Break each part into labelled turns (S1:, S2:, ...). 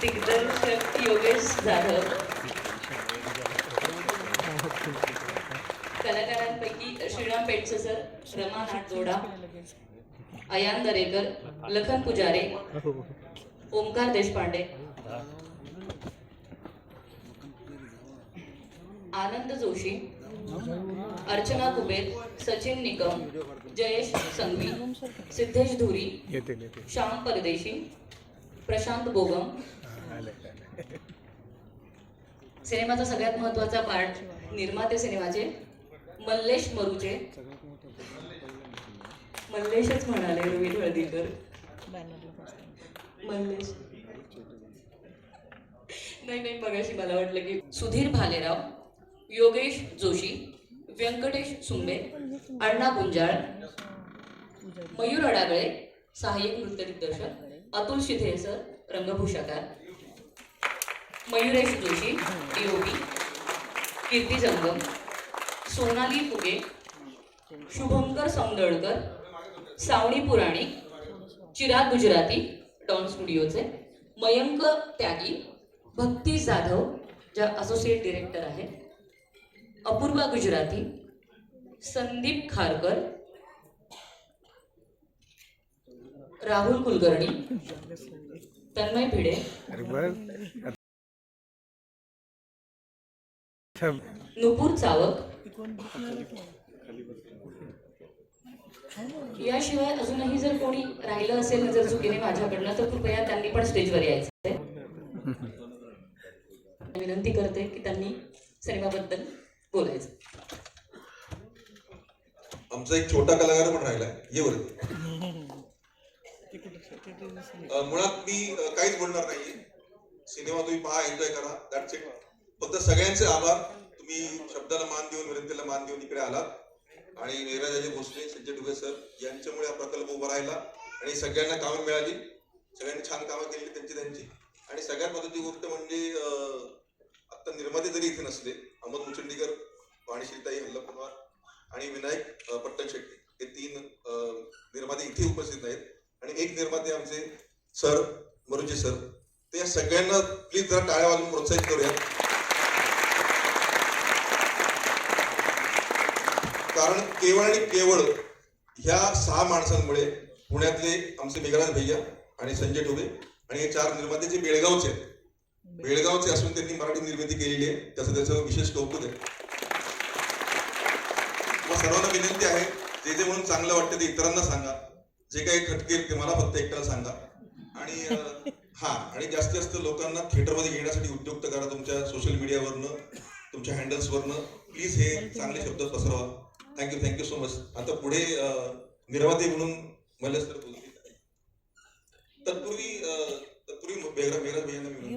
S1: दिग्दर्शक योगेश जाधव. कलाकारांपैकी श्रीराम पेटसे सर रमा नाटजोडा अयान दरेकर लखन पुजारे ओमकार देशपांडे. आनंद जोशी अर्चना कुबेर सचिन निकम जयेश संघवी सिद्धेश धुरी श्याम परदेशी प्रशांत बोगम सिनेमाचा सगळ्यात महत्त्वाचा पार्ट निर्माते सिनेमाचे मल्लेश मरुचे. मल्लेशच म्हणाले रोहित हळदीकर. मल्लेश. नाही नाही मगाशी मला वाटलं की सुधीर भालेराव योगेश जोशी व्यंकटेश सुंबे अण्णा गुंजाळ मयूर अडागळे सहाय्यक नृत्य दिग्दर्शक अतुल शिधे सर रंगभूषाकार. मयुरेश जोशी डीओपी कीर्ती जंगम सोनाली फुगे शुभंकर सौंदळकर सावणी पुराणी चिराग गुजराती डॉन स्टुडिओचे मयंक त्यागी भक्ती जाधव ज्या असोसिएट डिरेक्टर आहेत अपूर्वा गुजराती संदीप खारकर राहुल कुलकर्णी तन्मय भिडे नुपूर चावक. याशिवाय अजूनही जर कोणी राहिलं असेल ना जर चुकीने माझ्याकडनं तर कृपया त्यांनी पण स्टेजवर यायचं विनंती करते की त्यांनी सिनेमाबद्दल बोलायचं.
S2: आमचा एक छोटा कलाकार पण राहिलाय. ये मुळात मी काहीच बोलणार नाहीये. सिनेमा तुम्ही पहा एन्जॉय करा. दॅट्स इट फक्त सगळ्यांचे आभार. तुम्ही शब्दाला मान देऊन विनंतीला मान देऊन इकडे आलात. आणि मेघराजाजी भोसले संजय डुबे सर यांच्यामुळे हा प्रकल्प उभा राहिला आणि सगळ्यांना कामं मिळाली. सगळ्यांनी छान कामं केली त्यांची त्यांची. आणि सगळ्यात महत्वाची गोष्ट म्हणजे आता निर्माते जरी इथे नसले अहमद मुचंडीकर वाणीश्रीताई हल्ला कुमार आणि विनायक पट्टण शेट्टी हे तीन निर्माते इथे उपस्थित आहेत आणि एक निर्माते आमचे सर मरुजी सर ते या सगळ्यांना प्लीज जरा टाळ्या वाजून प्रोत्साहित करूया कारण केवळ आणि केवळ ह्या सहा माणसांमुळे पुण्यातले आमचे मेघराज भैया आणि संजय टोबे आणि हे चार निर्माते जे बेळगावचे आहेत. बेळगावचे असून त्यांनी मराठी निर्मिती केलेली आहे. त्याचं त्याचं विशेष कौतुक आहे. सर्वांना विनंती आहे जे जे म्हणून चांगलं वाटतं ते इतरांना सांगा. जे काही खटकेल ते मला फक्त एकट्याला सांगा. आणि हा आणि जास्तीत जास्त लोकांना थिएटरमध्ये येण्यासाठी उद्युक्त करा तुमच्या सोशल मीडियावरनं तुमच्या हँडल्सवरनं प्लीज हे चांगले शब्द पसरवा. Thank you thank you so much आता पुढे निर्माते म्हणून मला सर बोलतील. तत्पूर्वी तत्पूर्वी बेगरा बेगरा भैयांना मी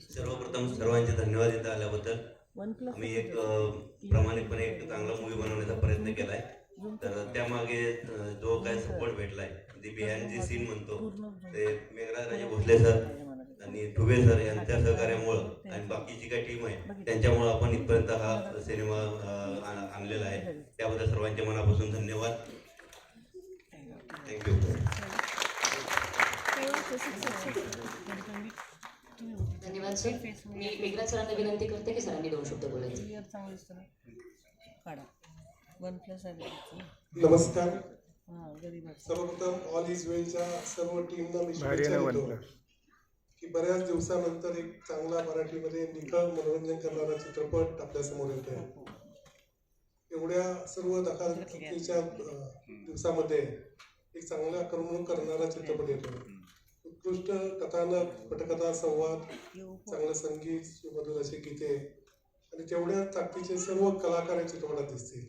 S3: सर्वप्रथम सर्वांचे धन्यवाद इथं आल्याबद्दल. आम्ही एक प्रामाणिकपणे एक चांगला मूवी बनवण्याचा प्रयत्न केलाय. तर त्यामागे जो काय सपोर्ट भेटलाय दी बिहाइंड दी सीन म्हणतो ते मेघराज राजे भोसले सर आणि ठुबे सर यांच्या सहकार्यामुळं आणि बाकीची काही टीम आहे त्यांच्यामुळं आपण इथपर्यंत हा सिनेमा आणलेला आहे. त्याबद्दल सर्वांच्या मनापासून धन्यवाद. थँक्यू
S1: धन्यवाद सर मी मेघराज सरांना विनंती करते की सरांनी दोन शब्द बोलायचे.
S4: नमस्कार.
S5: हां
S4: सर्वप्रथम ऑल इज वेलच्या सर्व टीमना मी शुभेच्छा देतो. की बऱ्याच दिवसानंतर एक चांगला मराठीमध्ये निखळ मनोरंजन करणारा चित्रपट आपल्यासमोर येतोय एवढ्या सर्व धकाधकीच्या दिवसामध्ये एक चांगला करमणूक करणारा चित्रपट येतोय उत्कृष्ट कथानक पटकथा संवाद चांगलं संगीत सुमधुर असे गीते आणि तेवढ्या ताकदीचे सर्व कलाकार या चित्रपटात दिसतील.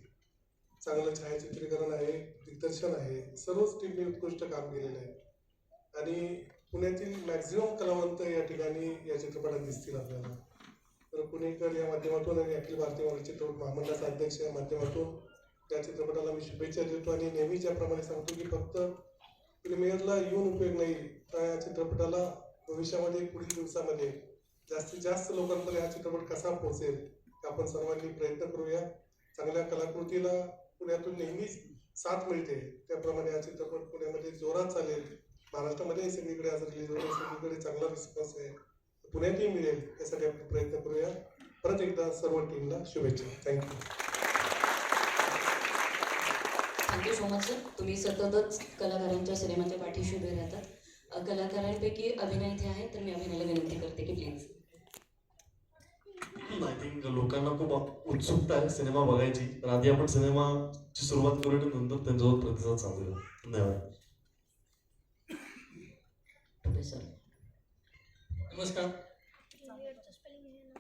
S4: चांगलं छायाचित्रीकरण आहे दिग्दर्शन आहे सर्वच टीमने उत्कृष्ट काम केलेलं आहे. आणि पुण्यातील मॅक्झिमम कलावंत या ठिकाणी या चित्रपटात दिसतील आपल्याला. तर पुणेकर या माध्यमातून आणि अखिल भारतीय मराठी चित्रपट महामंडळाचा अध्यक्ष या माध्यमातून या चित्रपटाला मी शुभेच्छा देतो आणि नेहमीच्याप्रमाणे सांगतो की फक्त प्रीमियरला येऊन उपयोग नाही तर या चित्रपटाला भविष्यामध्ये पुढील दिवसामध्ये जास्तीत जास्त लोकांपर्यंत हा चित्रपट कसा पोहोचेल आपण सर्वांनी प्रयत्न करूया. चांगल्या कलाकृतीला पुण्यातून नेहमीच साथ मिळते. त्याप्रमाणे हा चित्रपट पुण्यामध्ये जोरात चालेल. महाराष्ट्रामध्ये सगळीकडे आज रिलीज होईल. सगळीकडे चांगला रिस्पॉन्स आहे. पुण्यातही मिळेल यासाठी आपण प्रयत्न करूया. परत एकदा सर्व टीमला शुभेच्छा. Thank you
S1: thank you so much sir तुम्ही सततच कलाकारांच्या सिनेमाच्या पाठीशी उभे राहतात. कलाकारांपैकी अभिनय इथे आहे तर मी अभिनयला विनंती करते की प्लीज
S6: आय थिंक लोकांना खूप उत्सुकता आहे सिनेमा बघायची. तर आधी आपण सिनेमाची सुरुवात करूया आणि नंतर त्यांच्यावर प्रतिसाद सांगूया धन्यवाद.
S1: प्रोफेसर
S7: नमस्कार.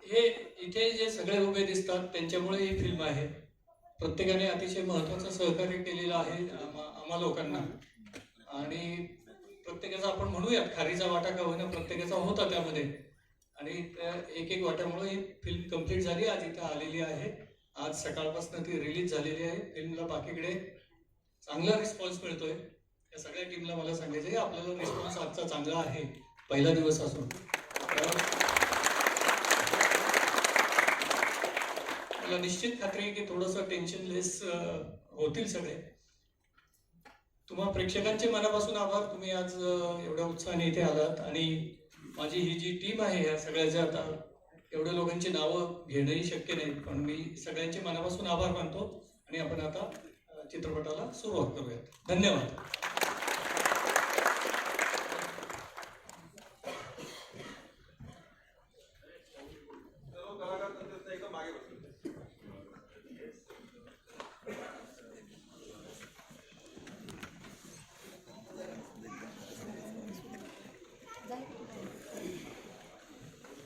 S7: हे इथे जे सगळे उभे दिसतात त्यांच्यामुळे ही फिल्म आहे. प्रत्येकाने अतिशय महत्त्वाचं सहकार्य केलेलं आहे आम्हा आम्हा लोकांना. आणि प्रत्येकाचा आपण म्हणूयात खारीचा वाटा का होईना प्रत्येकाचा होता त्यामध्ये. आणि त्या एक एक वाट्यामुळे ही फिल्म कंप्लीट झाली आज इथं आलेली आहे. आज सकाळपासून ती रिलीज झालेली आहे. फिल्मला बाकीकडे चांगला रिस्पॉन्स मिळतोय. या सगळ्या टीमला मला सांगायचं आहे आपल्याला रिस्पॉन्स आजचा चांगला आहे पहिला दिवस असून. मला निश्चित खात्री आहे की थोडंसं टेन्शनलेस होतील सगळे. तुम्हा प्रेक्षकांचे मनापासून आभार. तुम्ही आज एवढ्या उत्साहाने इथे आलात आणि माझी ही जी टीम आहे ह्या सगळ्याच्या आता एवढ्या लोकांची नावं घेणंही शक्य नाही पण मी सगळ्यांचे मनापासून आभार मानतो आणि आपण आता चित्रपटाला सुरुवात करूयात. धन्यवाद. agree with you.